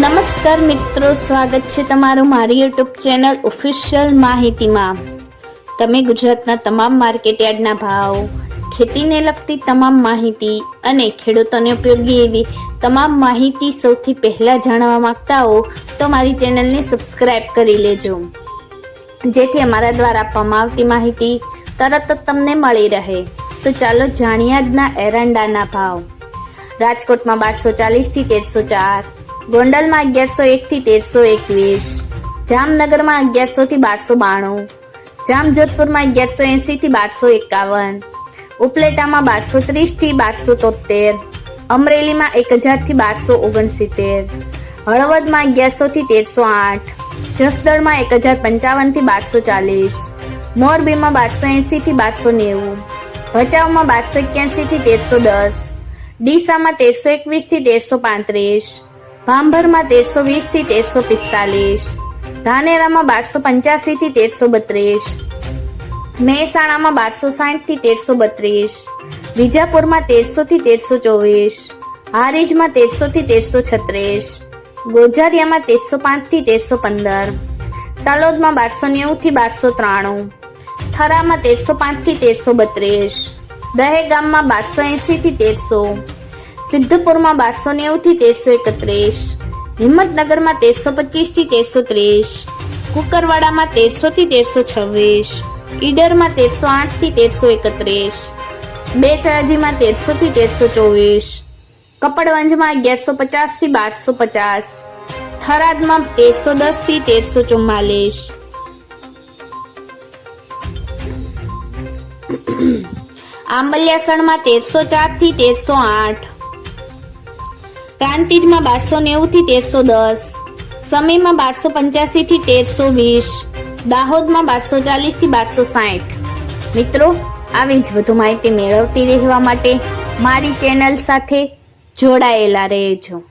નમસ્કાર મિત્રો, સ્વાગત છે તમારું મારી યુટ્યુબ ચેનલ ઓફિશિયલ માહિતીમાં. તમે ગુજરાતના તમામ માર્કેટયાર્ડના ભાવ, ખેતીને લગતી તમામ માહિતી અને ખેડૂતોને ઉપયોગી એવી તમામ માહિતી સૌથી પહેલાં જાણવા માગતા હો, તો મારી ચેનલને સબસ્ક્રાઇબ કરી લેજો. જેથી અમારા દ્વારા આપવામાં આવતી માહિતી તરત જ તમને મળી રહે. તો ચાલો આજના એરંડાના ભાવ. રાજકોટમાં બારસો ચાલીસથી તેરસો ચાર ગોંડલમાં અગિયારસો એકથી તેરસો એકવીસ. જામનગરમાં અગિયારસોથી બારસો બાણું. જામજોધપુરમાં અગિયારસો એંસીથી બારસો એકાવન. ઉપલેટામાં બારસો ત્રીસથી બારસો તોતેર અમરેલીમાં એક હજારથી બારસો ઓગણસિત્તેર. હળવદમાં અગિયારસોથી તેરસો આઠ. જસદણમાં એક હજાર પંચાવનથી બારસો ચાલીસ. મોરબીમાં બારસો એંસીથી બારસો નેવું. ભચાઉમાં બારસો એક્યાસીથી તેરસો દસ. ડીસામાં તેરસો એકવીસથી તેરસો પાંત્રીસ. ભાંભરમાં તેરસો વીસથી તેરસો પિસ્તાલીસ. ધાનેરામાં બારસો પંચ્યાસીથી તેરસો બત્રીસ. મહેસાણામાં બારસો સાહીઠથી તેરસો બત્રીસ. વિજાપુરમાં તેરસોથી તેરસો ચોવીસ. હારીજમાં તેરસોથી તેરસો છત્રીસ. ગોજારિયામાં તેરસો પાંચથી તેરસો પંદર. તલોદમાં બારસો નેવુંથી બારસો ત્રાણું. થરામાં તેરસો પાંચથી તેરસો બત્રીસ. દહેગામમાં બારસો એંસીથી તેરસો. સિદ્ધપુરમાં બારસો નેવુંથી તેરસો એકત્રીસ. હિંમતનગરમાં તેરસો પચીસથી તેરસો ત્રીસ. કુકરવાડામાં તેરસોથી તેરસો છવ્વીસ. ઈડરમાં તેરસો આઠથી તેરસો એકત્રીસ. બેચરાજીમાં તેરસોથી તેરસો ચોવીસ. કપડવંજમાં અગિયારસો પચાસથી બારસો પચાસ. થરાદમાં તેરસો દસથી તેરસો ચુમ્માલીસ. આંબલિયાસણમાં તેરસો ચારથી તેરસો આઠ. પ્રાંતિજમાં બારસો નેવુંથી તેરસો દસ, સમયમાં બારસો પંચ્યાસીથી તેરસો વીસ, દાહોદમાં બારસો ચાલીસથી બારસો સાઠ. મિત્રો, આવી જ વધુ માહિતી મેળવતી રહેવા માટે મારી ચેનલ સાથે જોડાયેલા રહેજો.